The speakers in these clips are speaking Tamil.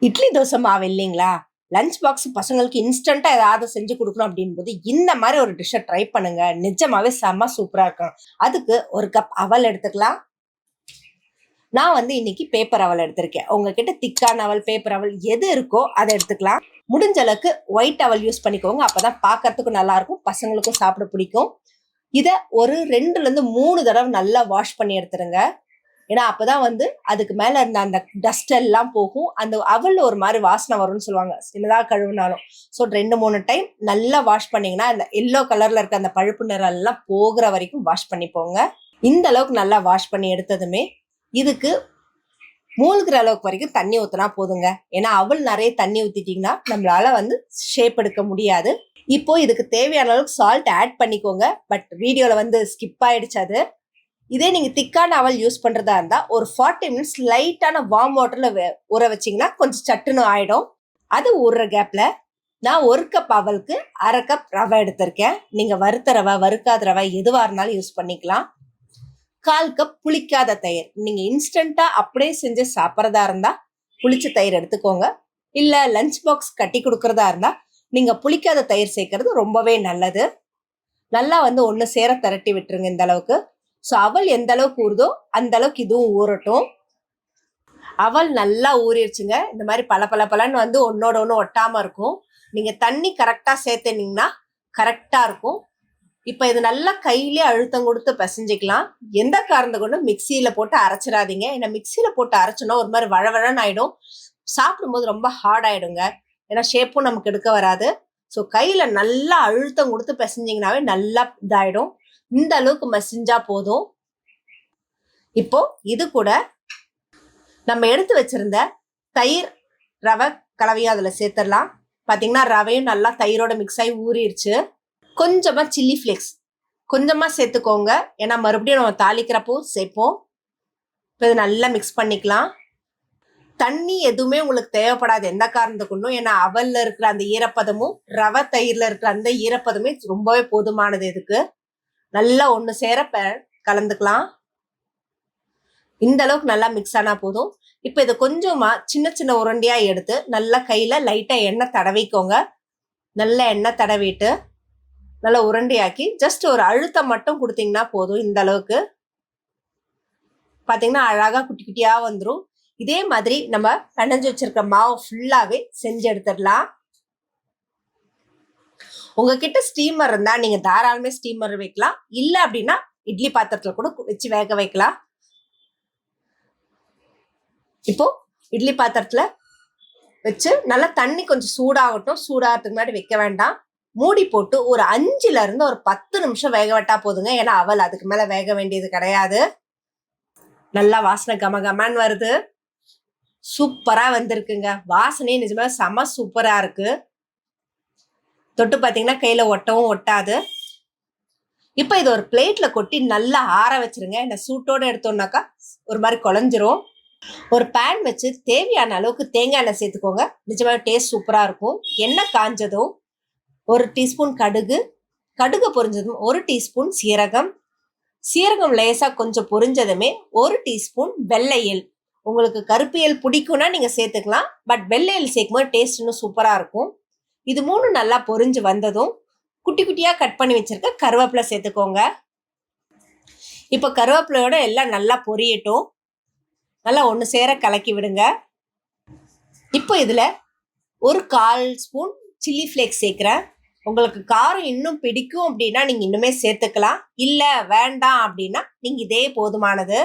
இட்லி தோசை மாவு இல்லைங்களா? லஞ்ச் பாக்ஸ் பசங்களுக்கு இன்ஸ்டண்டா ஏதாவது செஞ்சு கொடுக்கணும் அப்படின் போது இந்த மாதிரி ஒரு டிஷ்ஷை ட்ரை பண்ணுங்க. நிஜமாவே செம்ம சூப்பரா இருக்கும். அதுக்கு ஒரு கப் அவல் எடுத்துக்கலாம். நான் வந்து இன்னைக்கு பேப்பர் அவல் எடுத்திருக்கேன். உங்ககிட்ட திக்கான அவல் பேப்பர் அவல் எது இருக்கோ அதை எடுத்துக்கலாம். முடிஞ்ச அளவுக்கு ஒயிட் அவல் யூஸ் பண்ணிக்கோங்க. அப்பதான் பார்க்கறதுக்கும் நல்லா இருக்கும். பசங்களுக்கும் சாப்பிட பிடிக்கும். இதை ஒரு ரெண்டுல இருந்து மூணு தடவை நல்லா வாஷ் பண்ணி எடுத்துருங்க. ஏன்னா அப்பதான் வந்து அதுக்கு மேல இருந்த அந்த டஸ்ட் எல்லாம் போகும். அந்த அவல் ஒரு மாதிரி வாசனை வரும்னு சொல்லுவாங்க. சின்னதாக கழுவுனாலும். ஸோ ரெண்டு மூணு டைம் நல்லா வாஷ் பண்ணீங்கன்னா அந்த எல்லோ கலர்ல இருக்க அந்த பழுப்பு நிறம் எல்லாம் போகிற வரைக்கும் வாஷ் பண்ணிப்போங்க. இந்த அளவுக்கு நல்லா வாஷ் பண்ணி எடுத்ததுமே இதுக்கு மூழ்கிற அளவுக்கு வரைக்கும் தண்ணி ஊற்றினா போதுங்க. ஏன்னா அவள் நிறைய தண்ணி ஊற்றிட்டிங்கன்னா நம்மளால வந்து ஷேப் எடுக்க முடியாது. இப்போ இதுக்கு தேவையான அளவுக்கு சால்ட் ஆட் பண்ணிக்கோங்க. பட் வீடியோவில் வந்து ஸ்கிப் ஆயிடுச்சு அது. இதே நீங்கள் திக்கான அவல் யூஸ் பண்ணுறதா இருந்தால் ஒரு ஃபார்ட்டி மினிட்ஸ் லைட்டான வார்ம் வாட்டரில் ஊற வச்சிங்கன்னா கொஞ்சம் சட்டுன்னு ஆகிடும் அது ஊறுற கேப்பில் நான் ஒரு கப் அவலுக்கு அரை கப் ரவை எடுத்திருக்கேன். நீங்கள் வறுத்த ரவை வறுக்காத ரவை எதுவாக இருந்தாலும் யூஸ் பண்ணிக்கலாம். கால் கப் புளிக்காத தயிர். நீங்கள் இன்ஸ்டண்ட்டாக அப்படியே செஞ்சு சாப்பிட்றதா இருந்தால் புளிச்ச தயிர் எடுத்துக்கோங்க. இல்லை லஞ்ச் பாக்ஸ் கட்டி கொடுக்குறதா இருந்தால் நீங்கள் புளிக்காத தயிர் சேர்க்கறது ரொம்பவே நல்லது. நல்லா வந்து ஒன்று சேர திரட்டி விட்டுருங்க இந்த அளவுக்கு. ஸோ அவல் எந்த அளவுக்கு ஊறுதோ அந்த அளவுக்கு இதுவும் ஊறட்டும். அவல் நல்லா ஊறிடுச்சுங்க இந்த மாதிரி பல பல பலன்னு வந்து ஒன்னோட ஒன்று ஒட்டாம இருக்கும். நீங்க தண்ணி கரெக்டா சேர்த்துனீங்கன்னா கரெக்டா இருக்கும். இப்போ இது நல்லா கையிலே அழுத்தம் கொடுத்து பிசைஞ்சிக்கலாம். எந்த காரணத்தை கொண்டு மிக்சியில போட்டு அரைச்சிடாதீங்க. ஏன்னா மிக்சியில போட்டு அரைச்சோன்னா ஒரு மாதிரி வழவழன்னு ஆயிடும். சாப்பிடும்போது ரொம்ப ஹார்ட் ஆயிடுங்க. ஏன்னா ஷேப்பும் நமக்கு எடுக்க வராது. ஸோ கையில நல்லா அழுத்தம் கொடுத்து பிசைஞ்சிங்கனாவே நல்லா இதாயிடும். இந்த அளவுக்கு மசிஞ்சா போதும். இப்போ இது கூட நம்ம எடுத்து வச்சிருந்த தயிர் ரவை கலவையும் அதில் சேர்த்துடலாம். பார்த்தீங்கன்னா ரவையும் நல்லா தயிரோட மிக்ஸ் ஆகி ஊறிடுச்சு. கொஞ்சமாக சில்லி ஃப்ளேக்ஸ் கொஞ்சமாக சேர்த்துக்கோங்க. ஏன்னா மறுபடியும் நம்ம தாளிக்கிறப்போ சேர்ப்போம். இப்போ இதை நல்லா மிக்ஸ் பண்ணிக்கலாம். தண்ணி எதுவுமே உங்களுக்கு தேவைப்படாது. எந்த காரணத்தை ஏன்னா அவல்ல இருக்கிற அந்த ஈரப்பதமும் ரவை தயிர்ல இருக்கிற அந்த ஈரப்பதமே ரொம்பவே போதுமானது இதுக்கு. நல்லா ஒன்று சேர ப- கலந்துக்கலாம். இந்த அளவுக்கு நல்லா மிக்ஸ் ஆனால் போதும். இப்போ இதை கொஞ்சமா சின்ன சின்ன உருண்டையாக எடுத்து நல்லா கையில் லைட்டாக எண்ணெய் தடவிக்கோங்க. நல்ல எண்ணெய் தடவிட்டு நல்லா உருண்டையாக்கி ஜஸ்ட் ஒரு அழுத்தம் மட்டும் கொடுத்தீங்கன்னா போதும் இந்த அளவுக்கு. பார்த்தீங்கன்னா அழகாக குட்டி குட்டியாக வந்துடும் இதே மாதிரி நம்ம பிணைஞ்சு வச்சிருக்க மாவு ஃபுல்லாகவே செஞ்சு எடுத்துடலாம். உங்ககிட்ட ஸ்டீமர் இருந்தா நீங்க தாராளமே ஸ்டீமர் வைக்கலாம். இல்ல அப்படின்னா இட்லி பாத்திரத்துல கூட வச்சு வேக வைக்கலாம். இப்போ இட்லி பாத்திரத்துல வச்சு நல்லா தண்ணி கொஞ்சம் சூடாகட்டும். சூடாகிறதுக்கு முன்னாடி வைக்க வேண்டாம். மூடி போட்டு ஒரு அஞ்சுல இருந்து ஒரு பத்து நிமிஷம் வேக விட்டா போதுங்க. ஏன்னா அவள் அதுக்கு மேல வேக வேண்டியது கிடையாது. நல்லா வாசனை கம கமான்னு வருது. சூப்பரா வந்திருக்குங்க. வாசனையே நிஜமா செம சூப்பரா இருக்கு. தொட்டு பார்த்தீங்கன்னா கையில் ஒட்டவும் ஒட்டாது. இப்போ இது ஒரு பிளேட்டில் கொட்டி நல்லா ஆற வச்சிருங்க. இந்த சூட்டோட எடுத்தோம்னாக்கா ஒரு மாதிரி குழஞ்சிரும். ஒரு பேன் வச்சு தேவையான அளவுக்கு தேங்காய் எண்ணெய் சேர்த்துக்கோங்க. நிஜமாக டேஸ்ட் சூப்பராக இருக்கும். எண்ணெய் காஞ்சதும் ஒரு டீஸ்பூன் கடுகு. கடுகு பொரிஞ்சதும் ஒரு டீஸ்பூன் சீரகம். சீரகம் லேசாக கொஞ்சம் பொரிஞ்சதுமே ஒரு டீஸ்பூன் வெள்ளையல் உங்களுக்கு கருப்பியல் பிடிக்கும்னா நீங்கள் சேர்த்துக்கலாம். பட் வெள்ளையல் சேர்க்கும்போது டேஸ்ட் இன்னும் சூப்பராக இருக்கும். இது மூணு நல்லா பொரிஞ்சு வந்ததும் குட்டி குட்டியாக கட் பண்ணி வச்சுருக்க கருவேப்பிலை சேர்த்துக்கோங்க. இப்போ கருவேப்பிலையோட எல்லாம் நல்லா பொரியட்டும். நல்லா ஒன்று சேர கலக்கி விடுங்க. இப்போ இதில் ஒரு கால் ஸ்பூன் சில்லி ஃப்ளேக்ஸ் சேர்க்குறேன். உங்களுக்கு காரம் இன்னும் பிடிக்கும் அப்படின்னா நீங்கள் இன்னுமே சேர்த்துக்கலாம். இல்லை வேண்டாம் அப்படின்னா நீங்கள் இதே போதுமானது.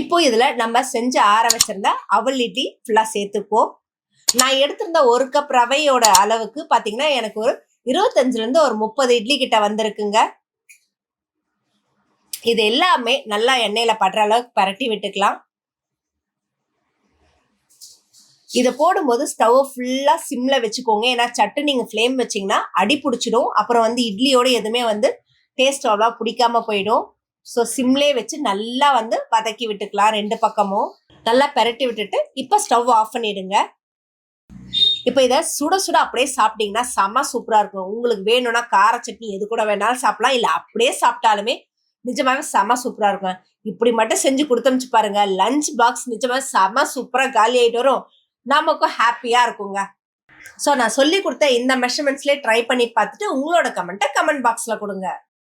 இப்போ இதில் நம்ம செஞ்சு ஆற வச்சிருந்த அவல் இட்லி ஃபுல்லாக சேர்த்துப்போம் நான் எடுத்திருந்த ஒரு கப் ரவையோட அளவுக்கு பார்த்தீங்கன்னா எனக்கு ஒரு இருபத்தஞ்சிலேருந்து ஒரு முப்பது இட்லி கிட்ட வந்திருக்குங்க. இது எல்லாமே நல்லா எண்ணெயில் படுற அளவுக்கு பரட்டி விட்டுக்கலாம். இதை போடும்போது ஸ்டவ் ஃபுல்லாக சிம்மில் வச்சுக்கோங்க. ஏன்னா சட்டு நீங்கள் ஃப்ளேம் வச்சீங்கன்னா அடி பிடிச்சிடும். அப்புறம் வந்து இட்லியோட எதுவுமே வந்து டேஸ்ட் அவ்வளோ பிடிக்காம போயிடும். ஸோ சிம்லே வச்சு நல்லா வந்து வதக்கி விட்டுக்கலாம் ரெண்டு பக்கமும். நல்லா பெரட்டி விட்டுட்டு இப்போ ஸ்டவ் ஆஃப் பண்ணிடுங்க. இப்போ இதை சுட சுட அப்படியே சாப்பிட்டீங்கன்னா செம சூப்பரா இருக்கும். உங்களுக்கு வேணும்னா கார சட்னி எது கூட வேணாலும் சாப்பிடலாம். இல்லை அப்படியே சாப்பிட்டாலுமே நிஜமாவே செம சூப்பரா இருக்கும். இப்படி மட்டும் செஞ்சு கொடுத்தமிச்சு பாருங்க. லஞ்ச் பாக்ஸ் நிஜமா செம சூப்பரா காலி ஆயிட்டு வரும். நமக்கும் ஹாப்பியா இருக்குங்க. ஸோ நான் சொல்லி கொடுத்த இந்த மெஷர்மெண்ட்ஸ்லேயே ட்ரை பண்ணி பார்த்துட்டு உங்களோட கமெண்ட்டை கமெண்ட் பாக்ஸில் கொடுங்க.